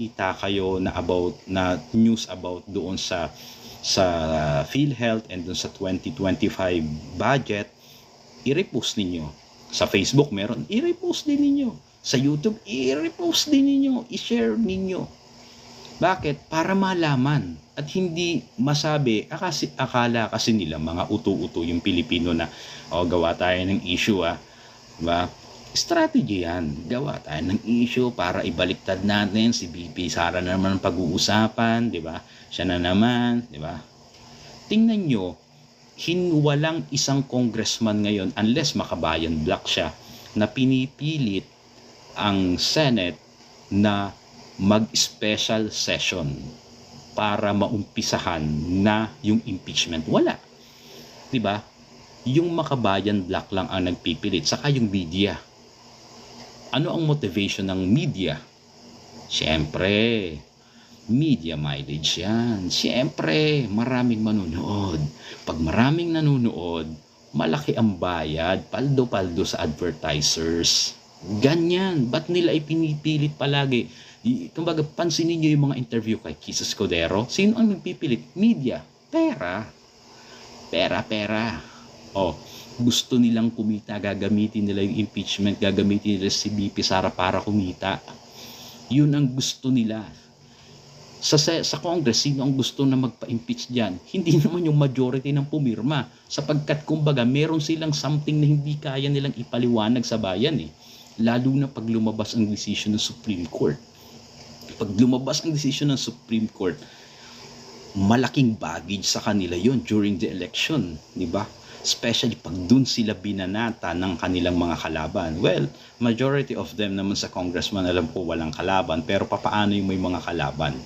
kita kayo na about na news about doon sa sa PhilHealth and doon sa 2025 budget, i-repost ninyo. Sa Facebook meron, i-repost din ninyo. Sa YouTube, i-repost din ninyo, i-share ninyo. Bakit? Para malaman at hindi masabi, akasi, akala kasi nila mga uto-uto yung Pilipino na o gawa tayo ng issue ah. Diba? Strategy yan. Gawa tayo ng issue para ibaliktad natin si BP Sara na naman pag-uusapan, di ba? Siya na naman, di ba? Tingnan nyo, hin walang isang congressman ngayon unless makabayan black siya na pinipilit ang Senate na mag-special session para maumpisahan na yung impeachment. Wala. 'Di ba? Yung makabayan black lang ang nagpipilit saka yung media. Ano ang motivation ng media? Siyempre, media mileage yan. Siyempre, maraming manunood. Pag maraming nanonood, malaki ang bayad, paldo-paldo sa advertisers. Ganyan. Ba't nila ipinipilit palagi? Kumbaga, pansinin nyo yung mga interview kay Kisa Scudero. Sino ang nagpipilit? Media. Pera. Pera, pera. Oh, gusto nilang kumita, gagamitin nila yung impeachment, gagamitin nila si BP Sara para kumita. Yun ang gusto nila. Sa, sa, sa Congress, sino ang gusto na magpa-impeach dyan? Hindi naman yung majority ng pumirma. Sapagkat kumbaga, meron silang something na hindi kaya nilang ipaliwanag sa bayan eh. Lalo na pag lumabas ang decision ng Supreme Court. Pag lumabas ang decision ng Supreme Court, malaking baggage sa kanila yon during the election, di ba? Especially pag dun sila binanata ng kanilang mga kalaban. Well, majority of them naman sa congressman alam ko walang kalaban, pero papaano yung may mga kalaban?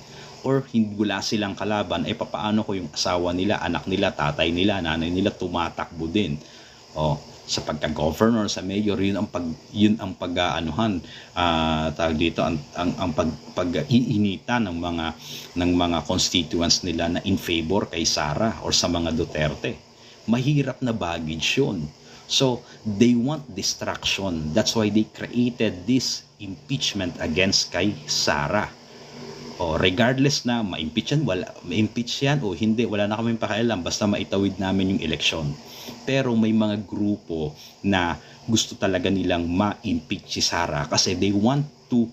Or hindi wala silang kalaban, ay papaano ko yung asawa nila, anak nila, tatay nila, nanay nila tumatakbo din. Oh, sa pagka-governor, sa mayor, yun ang pag yun ang pag-aanuhan ah tawag dito ang ang, ang pag pag-iinita ng mga ng mga constituents nila na in favor kay Sara or sa mga Duterte. Mahirap na baggage yun. So, they want distraction. That's why they created this impeachment against kay Sara. O regardless na ma-impeach yan, wala, ma-impeach yan o hindi, wala na kaming pakialam basta maitawid namin yung eleksyon. Pero may mga grupo na gusto talaga nilang ma-impeach si Sara kasi they want to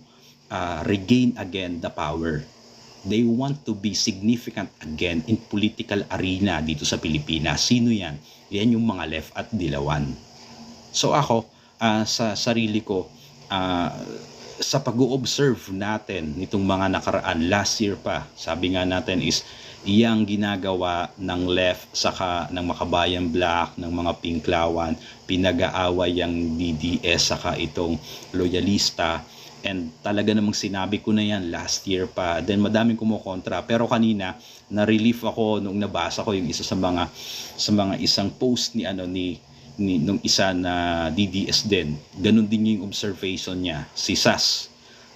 uh, regain again the power. They want to be significant again in political arena dito sa Pilipinas. Sino yan? Yan yung mga left at dilawan. So ako, ah, sa sarili ko, ah, sa pag-observe natin nitong mga nakaraan last year pa, sabi nga natin is iyang ginagawa ng left saka ng makabayan black ng mga pinklawan pinag-aaway ang DDS saka itong loyalista and talaga namang sinabi ko na yan last year pa. Then madaming kumukontra. Pero kanina na relief ako nung nabasa ko yung isa sa mga sa mga isang post ni ano ni ni nung isa na DDS din. Ganun din yung observation niya. Si Sas.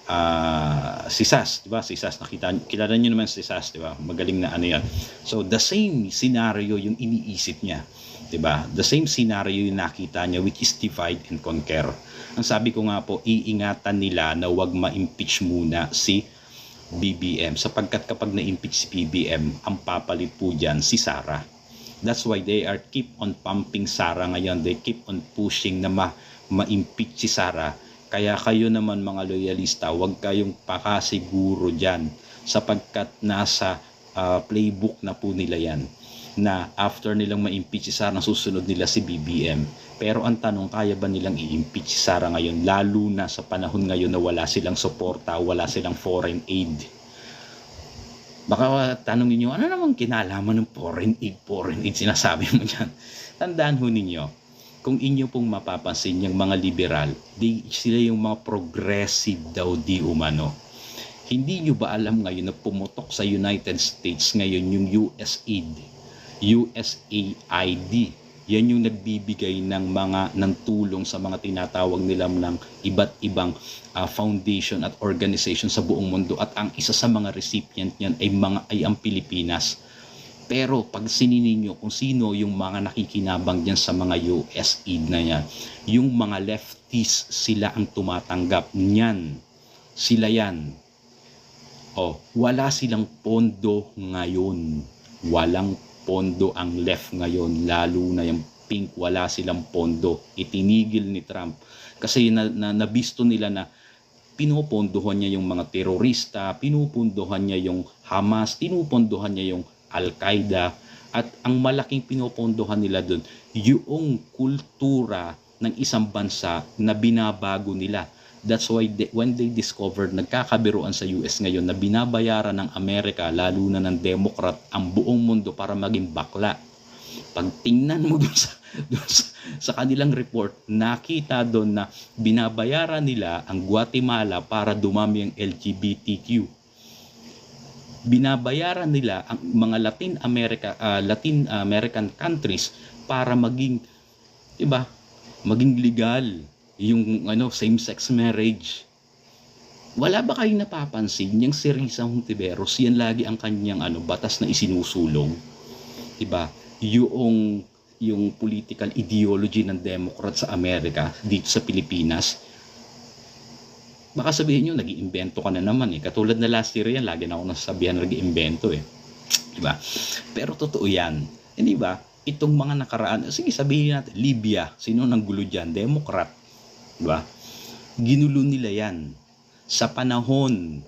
Ah si Sas di ba? Si Sas nakita kilala niyo naman si Sas di ba? Magaling na ano yan. So the same scenario yung iniisip niya di ba the same scenario yung nakita niya which is divide and conquer. Ang sabi ko nga po iingatan nila na wag ma-impeach muna si BBM sapagkat kapag na-impeach si BBM ang papalit po dyan si Sara That's why they are keep on pumping Sara ngayon. They keep on pushing na ma ma-impeach si Sara. Kaya kayo naman mga loyalista, huwag kayong pakasiguro dyan. Sapagkat nasa ah, playbook na po nila yan na after nilang ma-impeach si Sara, susunod nila si BBM. Pero ang tanong, kaya ba nilang i-impeach si Sara ngayon? Lalo na sa panahon ngayon na wala silang suporta, wala silang foreign aid. Baka tanongin nyo, ano namang kinalaman ng foreign aid, foreign aid, sinasabi mo dyan. Tandaan ho ninyo, kung inyo pong mapapansin yung mga liberal, di, sila yung mga progressive daw di umano. Hindi nyo ba alam ngayon na pumutok sa United States ngayon yung USAID, USAID, yan yung nagbibigay ng mga ng tulong sa mga tinatawag nila ng iba't ibang ah, foundation at organization sa buong mundo at ang isa sa mga recipient niyan ay mga ay ang Pilipinas. Pero pag sininin kung sino yung mga nakikinabang diyan sa mga USAID na yan, yung mga lefties sila ang tumatanggap niyan. Sila yan. Oh, wala silang pondo ngayon. Walang pondo ang left ngayon, lalo na yung pink, wala silang pondo. Itinigil ni Trump. Kasi na, na, nabisto nila na pinupondohan niya yung mga terorista, pinupondohan niya yung Hamas, pinupondohan niya yung Al-Qaeda, at ang malaking pinupondohan nila doon, yung kultura ng isang bansa na binabago nila. That's why they, when they discovered, nagkakabiruan sa US ngayon na binabayaran ng Amerika, lalo na ng Democrat, ang buong mundo para maging bakla. Pag tingnan mo doon sa, doon sa, sa kanilang report, nakita doon na binabayaran nila ang Guatemala para dumami ang LGBTQ. Binabayaran nila ang mga Latin America ah, Latin American countries para maging 'di ba? Maging legal yung ano same-sex marriage. Wala ba kayong napapansin yung si Risa Hontiveros, yan lagi ang kanyang ano batas na isinusulong. 'Di ba? Yung yung political ideology ng Democrat sa Amerika dito sa Pilipinas. Baka sabihin nyo, nag-iimbento ka na naman eh. Katulad na last year yan, lagi na ako nasasabihan nag-iimbento eh. Diba? Pero totoo yan. Hindi ba? Itong mga nakaraan, sige sabihin natin, Libya, sino nang gulo dyan? Democrat. Diba? Ginulo nila yan sa panahon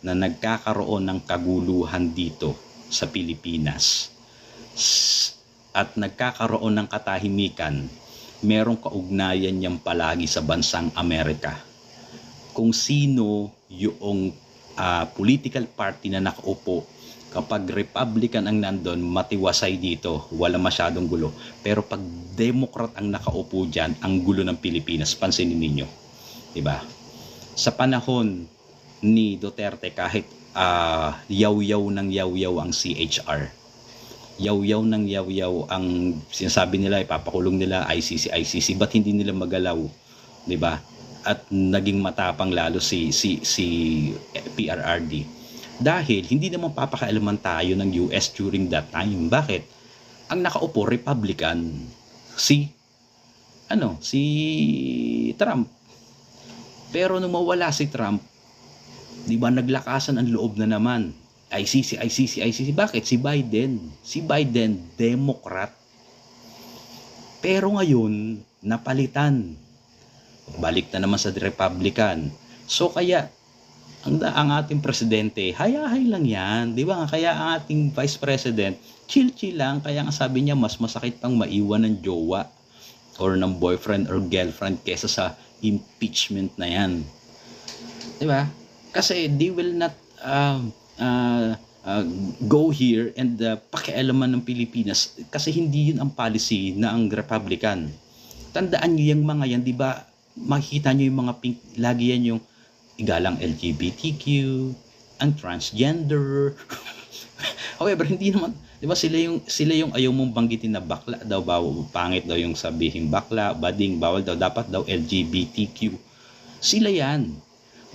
na nagkakaroon ng kaguluhan dito sa Pilipinas at nagkakaroon ng katahimikan, merong kaugnayan niyang palagi sa bansang Amerika. Kung sino yung ah, political party na nakaupo kapag Republican ang nandun, matiwasay dito, wala masyadong gulo. Pero pag Democrat ang nakaupo dyan, ang gulo ng Pilipinas, pansinin ninyo. ba? Sa panahon ni Duterte, kahit ah, yaw-yaw ng yaw-yaw ang CHR, yaw-yaw ng yaw-yaw ang sinasabi nila, ipapakulong nila ICC, ICC, ba't hindi nila magalaw? 'Di ba? At naging matapang lalo si si si PRRD. Dahil hindi naman papakailaman tayo ng US during that time. Bakit? Ang nakaupo Republican si ano, si Trump. Pero nung mawala si Trump, 'di ba naglakasan ang loob na naman. ICC, ICC, ICC. Bakit? Si Biden. Si Biden, Democrat. Pero ngayon, napalitan. Balik na naman sa Republican. So kaya, ang, ang ating presidente, hayahay lang yan. Di ba? Kaya ang ating vice president, chill-chill lang. Kaya nga sabi niya, mas masakit pang maiwan ng jowa or ng boyfriend or girlfriend kesa sa impeachment na yan. Di ba? Kasi they will not uh, uh, uh, go here and uh, pakialaman ng Pilipinas kasi hindi yun ang policy na ang Republican. Tandaan nyo yung mga yan, di ba? Makikita nyo yung mga pink, lagi yan yung igalang LGBTQ, ang transgender. However, hindi naman, di ba sila yung, sila yung ayaw mong banggitin na bakla daw, bawal, pangit daw yung sabihin bakla, bading, bawal daw, dapat daw LGBTQ. Sila yan.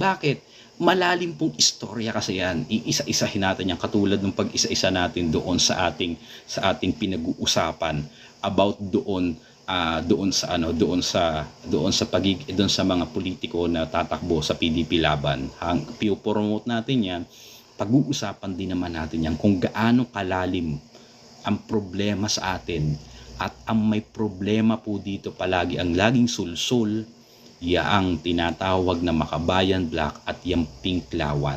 Bakit? malalim pong istorya kasi yan. Iisa-isahin natin yan katulad ng pag-isa-isa natin doon sa ating sa ating pinag-uusapan about doon ah, doon sa ano doon sa doon sa pagig doon sa mga politiko na tatakbo sa PDP laban. Hang promote natin yan. Pag-uusapan din naman natin yan kung gaano kalalim ang problema sa atin at ang may problema po dito palagi ang laging sulsul yaang tinatawag na Makabayan Black at yung Pink Lawan.